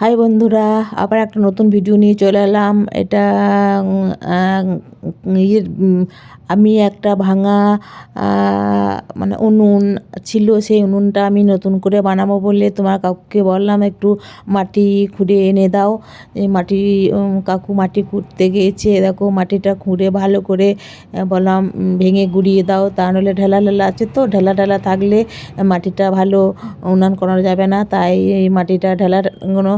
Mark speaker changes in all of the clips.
Speaker 1: High বন্ধুরা, আবার একটা নতুন ভিডিও নিয়ে চলে এলাম। এটা ইয়ের আমি একটা ভাঙা মানে উনুন ছিল, সেই উনুনটা আমি নতুন করে বানাবো বলে তোমার কাকুকে বললাম, একটু মাটি খুঁড়ে এনে দাও। এই মাটি কাকু মাটি খুঁড়তে গিয়েছে, দেখো মাটিটা খুঁড়ে ভালো করে বললাম ভেঙে গুড়িয়ে দাও, তা নাহলে ঢেলা ঢেলা আছে তো, ঢেলা ঢেলা থাকলে মাটিটা ভালো উন্নয়ন করা যাবে না, তাই এই মাটিটা ঢেলার কোনো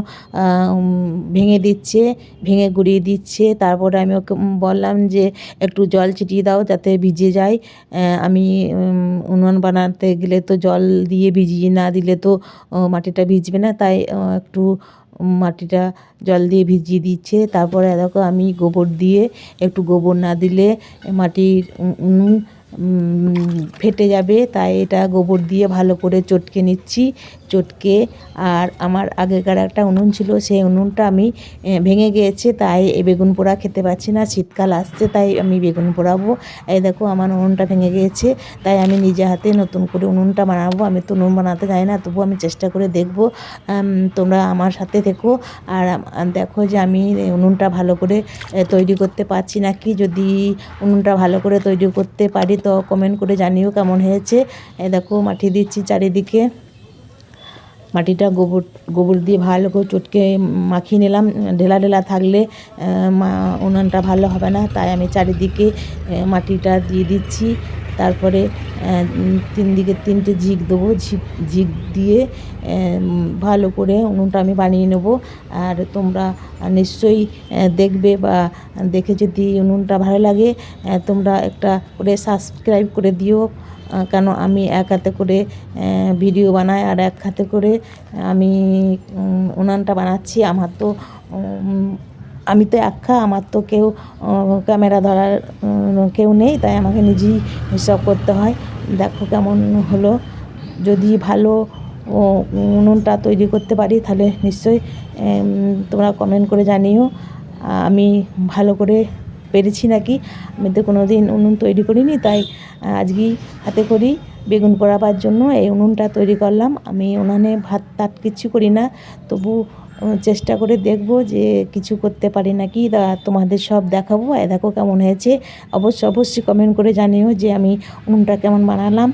Speaker 1: ভেঙে দিচ্ছে, ভেঙে গুঁড়িয়ে দিচ্ছে। তারপরে আমি ওকে বললাম যে, একটু জল ছিটিয়ে দাও যাতে ভিজে যায়। আমি উনুন বানাতে গেলে তো জল দিয়ে ভিজিয়ে না দিলে তো মাটিটা ভিজবে না। তাই একটু মাটিটা জল দিয়ে ভিজিয়ে দিচ্ছে। তারপরে দেখো আমি গোবর দিয়ে একটু গোবর না দিলে মাটির উনুন ফেটে যাবে, তাই এটা গোবর দিয়ে ভালো করে চটকে নিচ্ছি, চটকে। আর আমার আগেকার একটা উনুন ছিল, সেই উনুনটা আমি ভেঙে গিয়েছে, তাই এই বেগুন পোড়া খেতে পাচ্ছি না, শীতকাল আসছে, তাই আমি বেগুন পোড়াবো। এই দেখো, আমার উনুনটা ভেঙে গিয়েছে, তাই আমি নিজে হাতে নতুন করে উনুনটা বানাবো। আমি তো উনুন বানাতে জানি না তবু আমি চেষ্টা করে দেখব। তোমরা আমার সাথে থেকো। আর দেখো যে আমি উনুনটা ভালো করে তৈরি করতে পারছি নাকি? যদি উনুনটা ভালো করে তৈরি করতে পারি তো কমেন্ট করে জানিও কেমন হয়েছে। দেখো মাটি দিচ্ছি চারিদিকে। মাটিটা গোবর গোবর দিয়ে ভালো করে চটকে মাখিয়ে নিলাম। ঢেলা ঢেলা থাকলে উনানটা ভালো হবে না। তাই আমি চারিদিকে মাটিটা দিয়ে দিচ্ছি। তারপরে তিন দিকে তিনটে ঝিক দেবো ঝিক ঝিক দিয়ে ভালো করে উনুনটা আমি বানিয়ে নেব। আর তোমরা নিশ্চয়ই দেখবে বা দেখে যদি উনুনটা ভালো লাগে তোমরা একটা করে সাবস্ক্রাইব করে দিও। কেন আমি এক হাতে করে ভিডিও বানাই আর এক হাতে করে আমি উনানটা বানাচ্ছি। আমার তো আমি তো একা আমার তো কেউ ক্যামেরা ধরার কেউ নেই, তাই আমাকে নিজেই সব করতে হয়। দেখো কেমন হলো। যদি ভালো উনুনটা তৈরি করতে পারি তাহলে নিশ্চয়ই তোমরা কমেন্ট করে জানিও। আমি ভালো করে পেরেছি নাকি? আমি তো কোনো দিন উনুন তৈরি করিনি, তাই আজকেই হাতে করি। বেগুন পোড়াবার জন্য এই উনুনটা তৈরি করলাম। আমি উনানে ভাত টাত কিছু করি না, তবু চেষ্টা করে দেখব যে কিছু করতে পারি নাকি। তোমাদের সব দেখাবো। এ দেখো কেমন হয়েছে। অবশ্যই অবশ্যই কমেন্ট করে জানিও যে আমি উনুনটা কেমন বানালাম।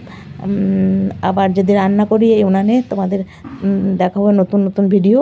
Speaker 1: আবার যদি রান্না করি এই উনানে তোমাদের দেখাবো নতুন নতুন ভিডিও